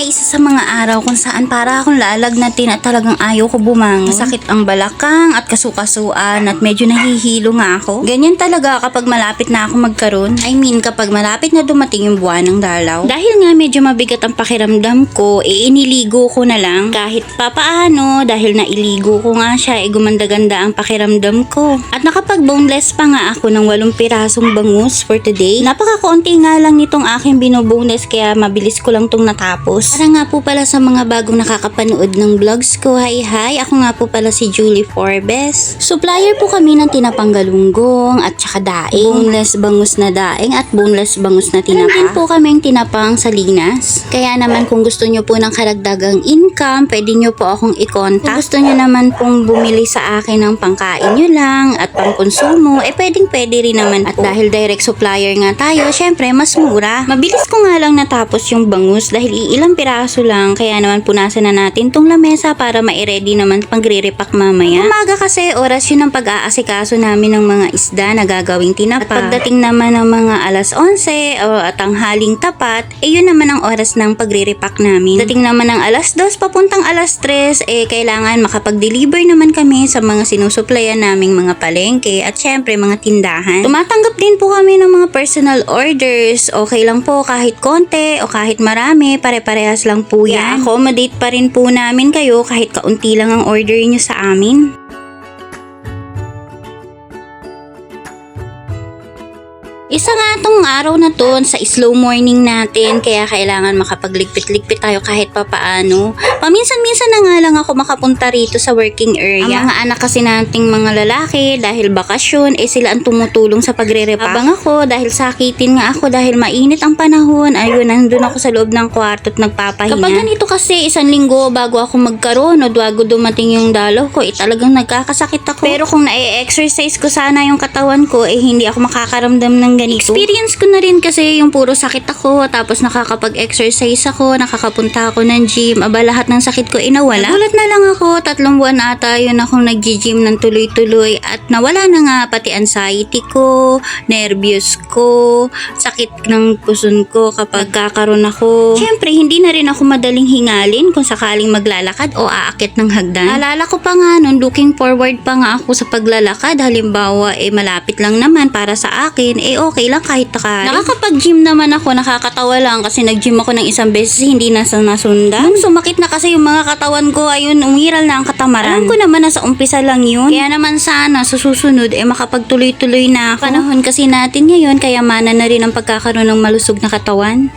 nga isa sa mga araw kung saan para akong lalagnatin at talagang ayaw ko bumangon. Masakit ang balakang at kasukasuan at medyo nahihilo nga ako. Ganyan talaga kapag malapit na ako magkaroon. I mean kapag malapit na dumating yung buwan ng dalaw. Dahil nga medyo mabigat ang pakiramdam ko, e iniligo ko na lang kahit papaano dahil nailigo ko nga siya, e gumanda-ganda ang pakiramdam ko. At nakapag-boneless pa nga ako ng walong pirasong bangus for today. Napaka-konti nga lang nitong aking binoboneless kaya mabilis ko lang tong natapos. Para nga po pala sa mga bagong nakakapanood ng vlogs ko, hi hi, ako nga po pala si Julie Forbes. Supplier po kami ng tinapang galunggong at saka daing. Boneless bangus na daing at boneless bangus na tinapa. Meron po kaming tinapang salinas. Kaya naman kung gusto nyo po ng karagdagang income, pwede nyo po akong i-contact. Kung gusto nyo naman pong bumili sa akin ng pangkain nyo lang at pangkonsumo, eh pwedeng pwede rin naman. At dahil direct supplier nga tayo, syempre mas mura. Mabilis ko nga lang natapos yung bangus dahil iilang piraso lang. Kaya naman punasan na natin tong lamesa para ma-ready naman pagre-repack mamaya. Umaga kasi oras yun ang pag-aasikaso namin ng mga isda na gagawing tinapa. At pagdating naman ng mga alas 11 o at ang haling tapat, eh yun naman ang oras ng pagre-repack namin. Dating naman ng alas 2 papuntang alas 3, eh kailangan makapag-deliver naman kami sa mga sinusuplayan naming mga palengke at syempre mga tindahan. Tumatanggap din po kami ng mga personal orders. Okay lang po kahit konti o kahit marami, pare-parehas lang po yan. accommodate pa rin po namin kayo kahit kaunti lang ang order nyo sa amin. Isa nga tong araw na to sa slow morning natin kaya kailangan makapagligpit-ligpit tayo kahit papaano. Paminsan-minsan na nga lang ako makapunta rito sa working area. Ang mga anak kasi nating mga lalaki dahil bakasyon eh sila ang tumutulong sa pagre-repack. Habang ako dahil sakitin nga ako dahil mainit ang panahon ayun nandun ako sa loob ng kwarto at nagpapahinga. Kapag ganito kasi isang linggo bago ako magkaroon o bago dumating yung dalaw ko eh talagang nagkakasakit ako. Pero kung na-exercise ko sana yung katawan ko eh hindi ako makakaramdam ng ganito. Experience ko na rin kasi yung puro sakit ako tapos nakakapag-exercise ako, nakakapunta ako ng gym, aba lahat ng sakit ko inawala. Nagulat na lang ako, tatlong buwan ata yun akong nag-gym ng tuloy-tuloy at nawala na nga pati anxiety ko, nervous ko, sakit ng puson ko kapag kakaroon ako. Siyempre, hindi na rin ako madaling hingalin kung sakaling maglalakad o aakit ng hagdan. Alala ko pa nga nun, looking forward pa nga ako sa paglalakad. Halimbawa, eh malapit lang naman para sa akin, eh okay lang kahit takari. Nakakapag-gym naman ako, nakakatawa lang kasi nag-gym ako ng isang beses, hindi na sa nasundan. Nung sumakit na kasi yung mga katawan ko, ayun, umiral na ang katamaran. Alam ko naman na sa umpisa lang yun. Kaya naman sana sa susunod, eh makapagtuloy-tuloy na ako. Panahon kasi natin ngayon, kaya mana na rin ang pagkakaroon ng malusog na katawan.